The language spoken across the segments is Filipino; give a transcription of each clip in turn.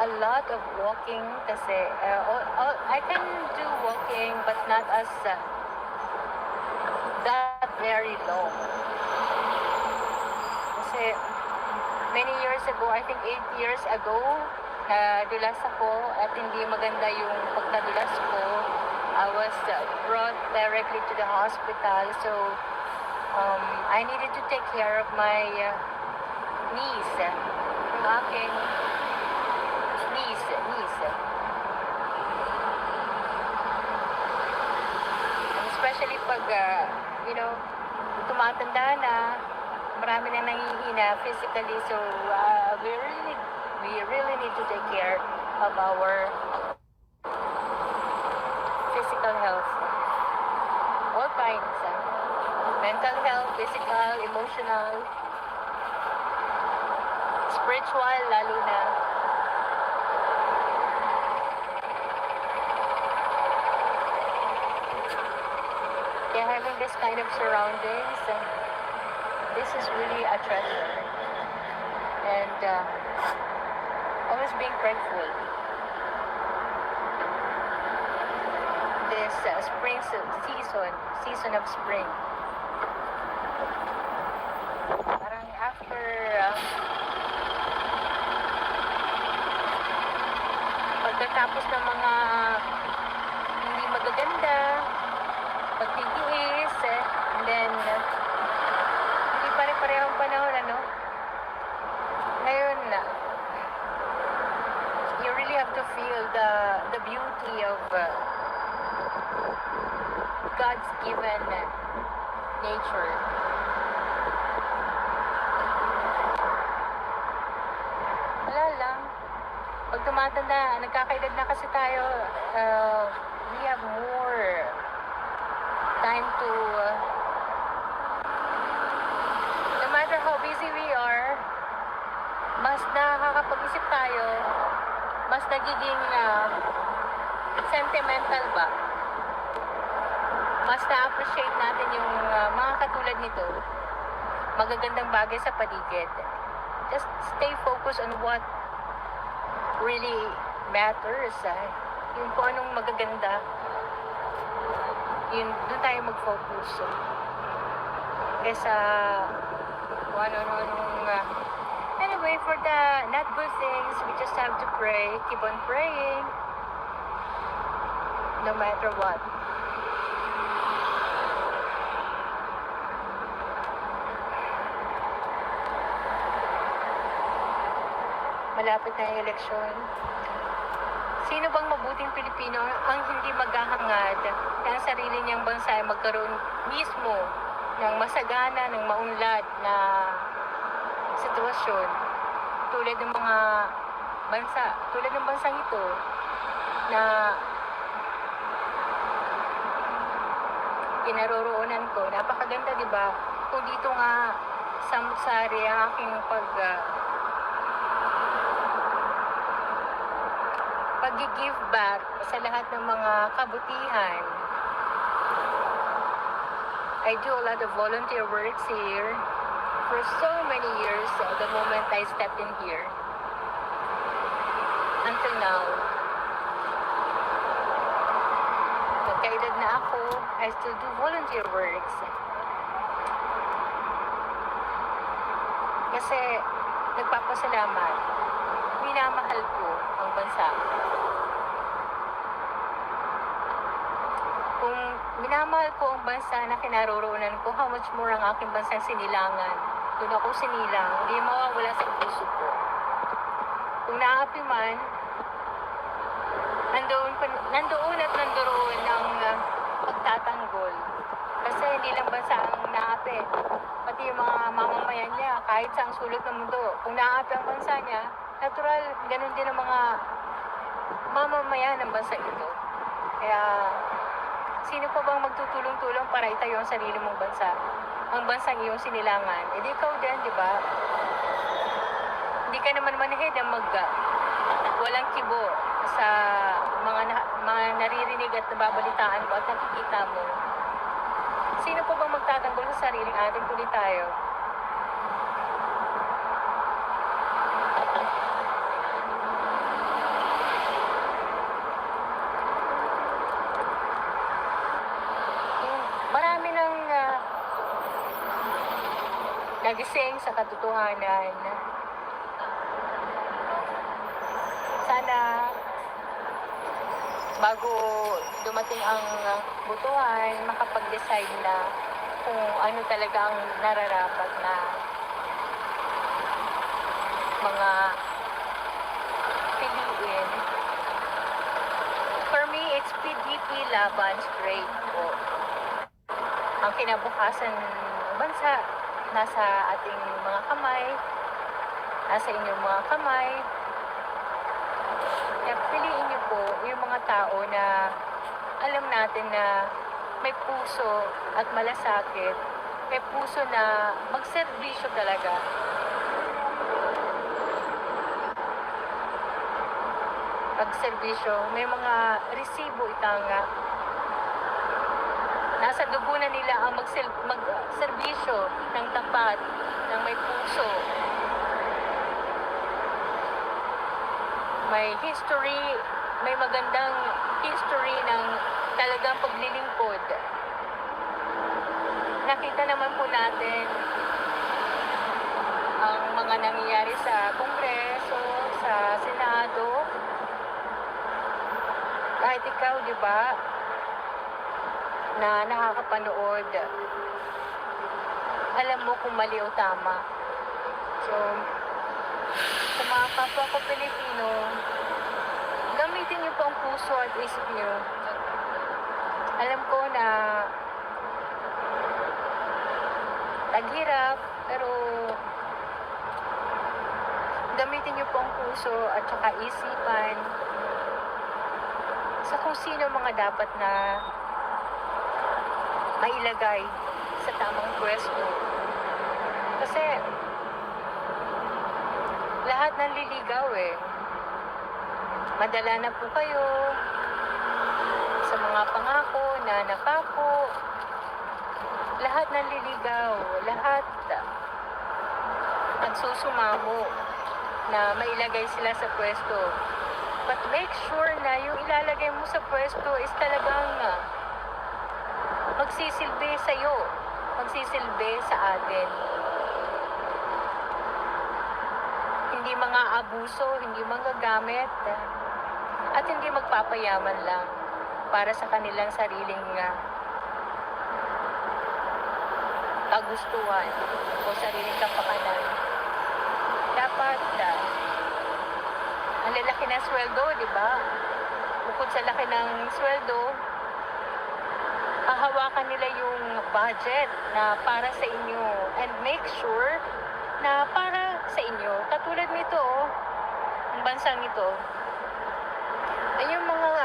a lot of walking kasi uh, all, all, I can do walking but not as uh, that very long. Kasi many years ago, I think 8 years ago, nadulas ako at hindi maganda yung pagkadulas ko. I was uh, brought directly to the hospital so um, I needed to take care of my uh, knees. Yung aking knees, knees. And especially pag, uh, you know, tumatanda na, marami na nangihina physically, so uh, we really, we really need to take care of our physical health. All kinds. uh, mental health, physical, emotional, spiritual, lalo na. This kind of surroundings, uh, this is really a treasure. And uh, always being grateful. This uh, spring season, season of spring. After uh, pagkatapos ng mga hindi magaganda, pagtitiis, eh, and then uh, hindi pare-parehong panahon, ano? Ngayon na, you really have to feel the the beauty of uh, God's given nature. Wala lang. Pag tumatanda, nagkakaedad na kasi tayo, uh, we have more time to uh, no matter how busy we are, mas nakakapag-isip tayo, mas nagiging uh, sentimental ba? Mas na-appreciate natin yung uh, mga katulad nito, magagandang bagay sa paligid. Just stay focused on what really matters. Ah. Yung kung anong magaganda, yun, doon tayo mag-focus. Kesa kung ano-anong uh, Anyway, for the not good things, we just have to pray. Keep on praying. No matter what. Malapit na yung eleksyon. Sino bang mabuting Pilipino ang hindi maghahangad na ang sarili niyang bansa ay magkaroon mismo ng masagana, ng maunlad na sitwasyon tulad ng mga bansa, tulad ng bansang ito na kinaroroonan ko. Napakaganda, di ba? Kung dito nga samsari ang aking pag uh, pag-give back sa lahat ng mga kabutihan. I do a lot of volunteer works here for so many years uh, the moment I stepped in here until now. Nagkaedad na ako, I still do volunteer works. Kasi nagpapasalamat, minamahal ko ang bansa. Kung minamahal ko ang bansa na kinaroroonan ko, how much more ang aking bansang sinilangan. Doon ako sinilang, hindi mawawala sa puso ko. Kung naapi man, nandoon, nandoon at nandoon ang uh, pagtatanggol. Kasi hindi lang bansa ang naapi. Pati yung mga mamamayan niya, kahit sa ang sulot ng mundo. Kung naapi ang bansa niya, natural, ganun din ang mga mamamayan ng bansa ito. Kaya, sino pa bang magtutulong-tulong para itayo ang sarili mong bansa? Ang bansang iyong sinilangan. E di ikaw din, di ba? Hindi ka naman manahid ang mag walang kibo sa mga, na, mga naririnig at nababalitaan mo at nakikita mo. Sino pa bang magtatanggol sa sariling atin kundi tayo? Nagising sa katotohanan. Sana bago dumating ang butuhan, makapag-decide na kung ano talaga ang nararapat na mga piliin. For me, it's PDP laban straight po. Ang kinabukasan ng bansa, nasa ating mga kamay, nasa inyong mga kamay. Kaya piliin niyo po yung mga tao na alam natin na may puso at malasakit, may puso na magserbisyo talaga. Pagserbisyo, may mga resibo itang nasa dugo na nila ang magsel- magserbisyo ng tapat, ng may puso. May history, may magandang history ng talagang paglilingkod. Nakita naman po natin ang mga nangyayari sa Kongreso, sa Senado. Kahit ikaw, di ba, na nakakapanood, alam mo kung mali o tama. So, sa mga kapwa ko Pilipino, gamitin niyo po ang puso at isip niyo. Alam ko na taghirap, pero gamitin niyo po ang puso at saka isipan sa kung sino mga dapat na mailagay sa tamang pwesto. Kasi lahat ng liligaw eh. Madala na po kayo sa mga pangako na napako. Lahat ng liligaw, lahat nagsusumamo na mailagay sila sa pwesto. But make sure na yung ilalagay mo sa pwesto is talagang ah, magsisilbi sa iyo, magsisilbi sa atin. Hindi mga abuso, hindi mga gamit, at hindi magpapayaman lang para sa kanilang sariling uh, o sariling kapakanan. Dapat uh, ang lalaki ng sweldo, di ba? Bukod sa laki ng sweldo, hahawakan nila yung budget na para sa inyo and make sure na para sa inyo. Katulad nito, oh, ang bansang ito, ay yung mga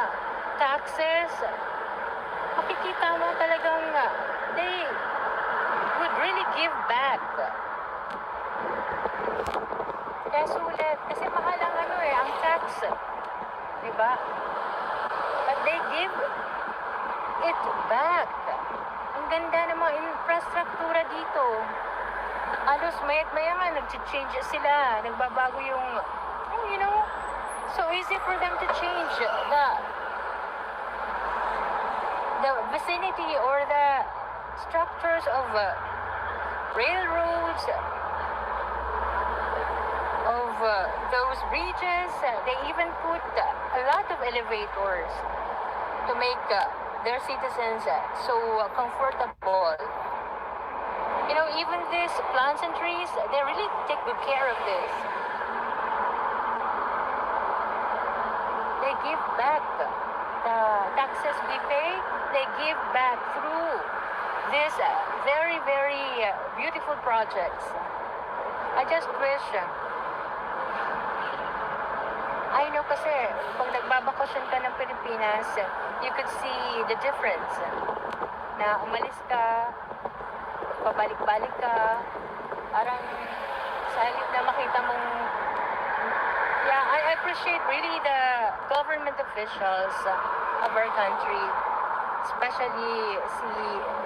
taxes, makikita mo talagang uh, they would really give back. Kaya sulit, kasi mahal ang ano eh, ang tax. Di ba? But they give it back. Ang ganda ng mga infrastruktura dito. Alos mayat maya nga, nag-change sila. Nagbabago yung, you know, so easy for them to change the the vicinity or the structures of uh, railroads, of uh, those bridges. They even put a lot of elevators to make uh, their citizens uh, so uh, comfortable. You know, even these plants and trees, they really take good care of this. They give back the taxes we pay, they give back through these uh, very, very uh, beautiful projects. I just wish kasi, pag nagbabakasyon ka ng Pilipinas, you could see the difference. Na umalis ka, pabalik-balik ka, parang sa halip na makita mong Yeah, I appreciate really the government officials of our country, especially si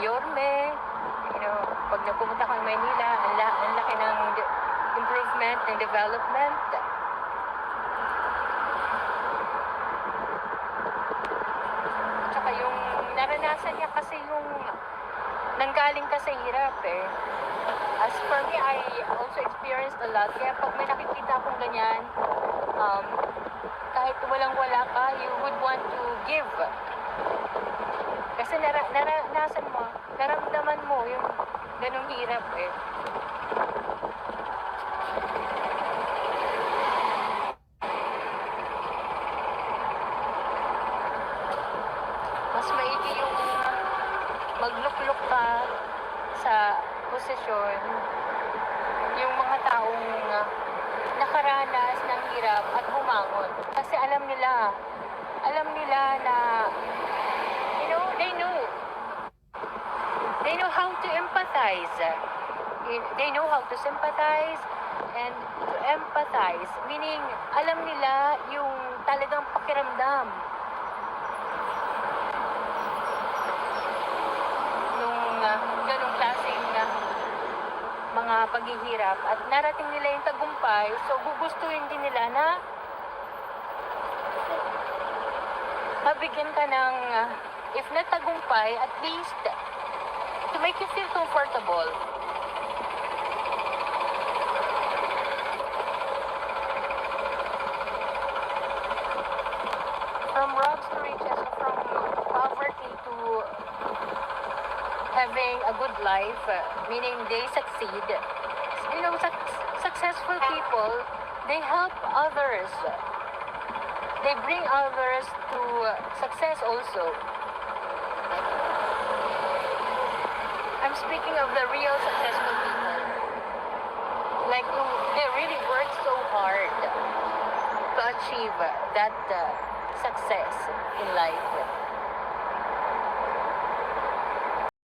Yorme, you know, pag napumunta ko ng Maynila, ang, la- ang laki ng improvement and development. Tsaka yung naranasan niya kasi yung nanggaling ka sa hirap eh. as for me, I also experienced a lot. Kaya pag may nakikita akong ganyan, um, kahit walang-wala ka, you would want to give. Kasi nara, naranasan mo, naramdaman mo yung ganong hirap eh. Mas maigi yung maglukluk ka sa posisyon yung mga taong uh, nakaranas ng hirap at bumangon. Kasi alam nila, alam nila na, you know, they know. They know how to empathize. They know how to sympathize and to empathize. Meaning, alam nila yung talagang pakiramdam nung uh, ganong klaseng uh, mga paghihirap at narating nila yung tagumpay, so gugustuhin din nila na mabigyan ka ng, uh, if not tagumpay, at least to make you feel comfortable. Life, uh, meaning they succeed. You know, suc- successful people, they help others. They bring others to uh, success also. I'm speaking of the real successful people. Like, they really work so hard to achieve that uh, success in life.